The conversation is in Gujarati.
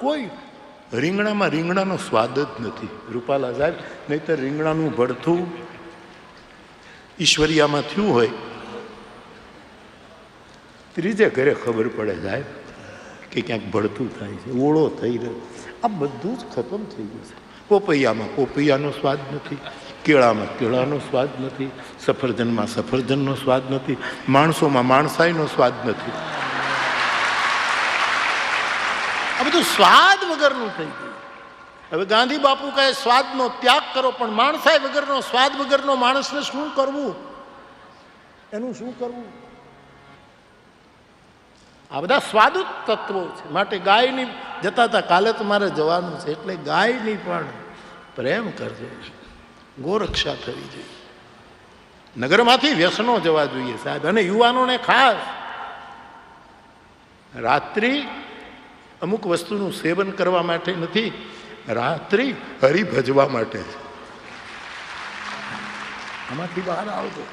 કોઈ રીંગણામાં રીંગણાનો સ્વાદ જ નથી. રૂપાલા સાહેબ, નહીતર રીંગણાનું ભડથું ઈશ્વરિયામાં થયું હોય. ત્રીજે ઘરે ખબર પડે સાહેબ કે ક્યાંક ભડથું થાય છે, ઓળો થઈ રહ્યો. આ બધું જ ખતમ થઈ ગયું છે. પોપૈયામાં પોપૈયાનો સ્વાદ નથી, કેળામાં કેળાનો સ્વાદ નથી, સફરજનમાં સફરજનનો સ્વાદ નથી, માણસોમાં માણસાઈનો સ્વાદ નથી. આ બધું સ્વાદ વગરનું થઈ ગયું. હવે ગાંધી બાપુ કહે, સ્વાદનો ત્યાગ કરો, પણ માણસાઈ વગરનો, સ્વાદ વગરનો માણસને શું કરવું? એનું શું કરવું? આ બધા સ્વાદુત તત્વો છે. માટે ગાયની, જતા હતા, કાલે તો મારે જવાનું છે. એટલે ગાયની પણ પ્રેમ કરજો. ગોરક્ષા થવી જોઈએ. નગરમાંથી વ્યસનો જવા જોઈએ સાહેબ. અને યુવાનોને ખાસ. રાત્રિ અમુક વસ્તુનું સેવન કરવા માટે નથી રાત્રિ હરિ ભજવા માટે છે. આમાંથી બહાર આવજો